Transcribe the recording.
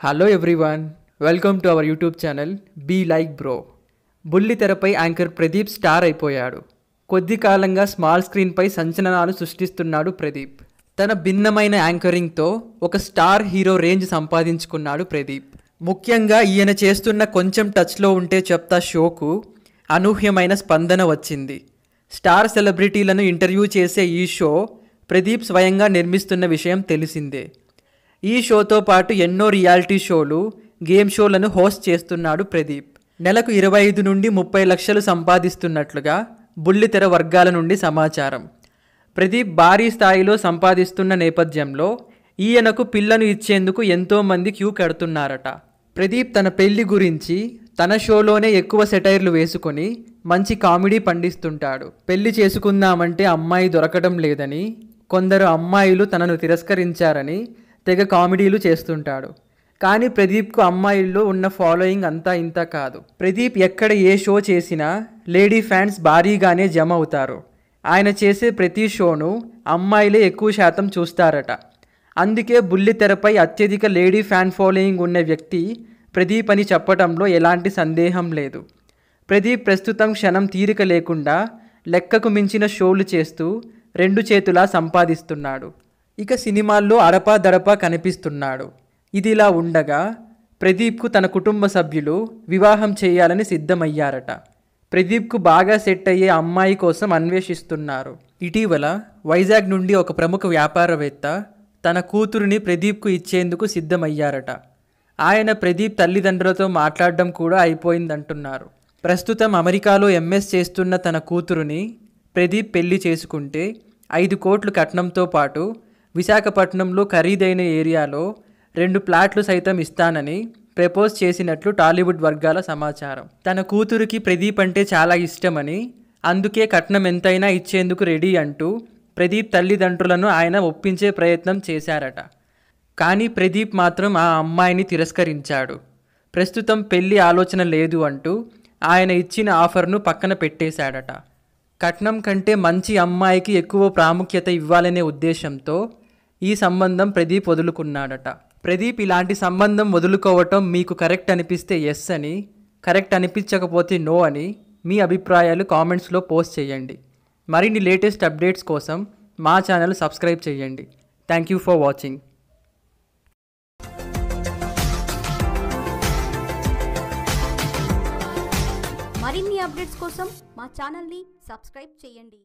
Hello everyone welcome to our YouTube channel be like bro బుల్లి తెరపై anchor Pradeep star అయిపోయాడు. కొద్ది కాలంగా స్మాల్ స్క్రీన్పై సంచలనాలు సృష్టిస్తున్నాడు ప్రదీప్. తన భిన్నమైన యాంకరింగ్తో ఒక స్టార్ హీరో రేంజ్ సంపాదించుకున్నాడు ప్రదీప్. ముఖ్యంగా ఈయన చేస్తున్న కొంచెం టచ్లో ఉంటే చెప్తా షోకు అనూహ్యమైన స్పందన వచ్చింది. స్టార్ సెలబ్రిటీలను ఇంటర్వ్యూ చేసే ఈ షో ప్రదీప్ స్వయంగా నిర్మిస్తున్న విషయం తెలిసిందే. ఈ షోతో పాటు ఎన్నో రియాలిటీ షోలు గేమ్ షోలను హోస్ట్ చేస్తున్నాడు ప్రదీప్. నెలకు ఇరవై ఐదు నుండి ముప్పై లక్షలు సంపాదిస్తున్నట్లుగా బుల్లితెర వర్గాల నుండి సమాచారం. ప్రదీప్ భారీ స్థాయిలో సంపాదిస్తున్న నేపథ్యంలో ఈయనకు పిల్లను ఇచ్చేందుకు ఎంతోమంది క్యూ కడుతున్నారట. ప్రదీప్ తన పెళ్ళి గురించి తన షోలోనే ఎక్కువ సెటైర్లు వేసుకొని మంచి కామెడీ పండిస్తుంటాడు. పెళ్ళి చేసుకుందామంటే అమ్మాయి దొరకడం లేదని కొందరు అమ్మాయిలు తనను తిరస్కరించారని తెగ కామెడీలు చేస్తుంటాడు. కానీ ప్రదీప్కు అమ్మాయిల్లో ఉన్న ఫాలోయింగ్ అంతా ఇంత కాదు. ప్రదీప్ ఎక్కడ ఏ షో చేసినా లేడీ ఫ్యాన్స్ భారీగానే జమ అవుతారు. ఆయన చేసే ప్రతి షోను అమ్మాయిలే ఎక్కువ శాతం చూస్తారట. అందుకే బుల్లితెరపై అత్యధిక లేడీ ఫ్యాన్ ఫాలోయింగ్ ఉన్న వ్యక్తి ప్రదీప్ అని చెప్పడంలో ఎలాంటి సందేహం లేదు. ప్రదీప్ ప్రస్తుతం క్షణం తీరిక లేకుండా లెక్కకు మించిన షోలు చేస్తూ రెండు చేతులా సంపాదిస్తున్నాడు. ఇక సినిమాల్లో అడపా దడపా కనిపిస్తున్నాడు. ఇదిలా ఉండగా ప్రదీప్కు తన కుటుంబ సభ్యులు వివాహం చేయాలని సిద్ధమయ్యారట. ప్రదీప్కు బాగా సెట్ అయ్యే అమ్మాయి కోసం అన్వేషిస్తున్నారు. ఇటీవల వైజాగ్ నుండి ఒక ప్రముఖ వ్యాపారవేత్త తన కూతురుని ప్రదీప్కు ఇచ్చేందుకు సిద్ధమయ్యారట. ఆయన ప్రదీప్ తల్లిదండ్రులతో మాట్లాడడం కూడా అయిపోయిందంటున్నారు. ప్రస్తుతం అమెరికాలో ఎంఎస్ చేస్తున్న తన కూతురుని ప్రదీప్ పెళ్ళి చేసుకుంటే ఐదు కోట్లు కట్నంతో పాటు విశాఖపట్నంలో ఖరీదైన ఏరియాలో రెండు ప్లాట్లు సైతం ఇస్తానని ప్రపోజ్ చేసినట్లు టాలీవుడ్ వర్గాల సమాచారం. తన కూతురికి ప్రదీప్ అంటే చాలా ఇష్టమని అందుకే కట్నం ఎంతైనా ఇచ్చేందుకు రెడీ అంటూ ప్రదీప్ తల్లిదండ్రులను ఆయన ఒప్పించే ప్రయత్నం చేశారట. కానీ ప్రదీప్ మాత్రం ఆ అమ్మాయిని తిరస్కరించాడు. ప్రస్తుతం పెళ్ళి ఆలోచన లేదు అంటూ ఆయన ఇచ్చిన ఆఫర్ను పక్కన పెట్టేశాడట. కట్నం కంటే మంచి అమ్మాయికి ఎక్కువ ప్రాముఖ్యత ఇవ్వాలనే ఉద్దేశంతో ఈ సంబంధం ప్రదీప్ వదులుకున్నాడట. ప్రదీప్ ఇలాంటి సంబంధం వదులుకోవటం మీకు కరెక్ట్ అనిపిస్తే ఎస్ అని కరెక్ట్ అనిపించకపోతే నో అని మీ అభిప్రాయాలు కామెంట్స్లో పోస్ట్ చేయండి. మరిన్ని లేటెస్ట్ అప్డేట్స్ కోసం మా ఛానల్ సబ్స్క్రైబ్ చేయండి. థ్యాంక్ యూ ఫర్ వాచింగ్ మరిన్ని అప్డేట్స్ కోసం మా ఛానల్ని సబ్స్క్రైబ్ చేయండి.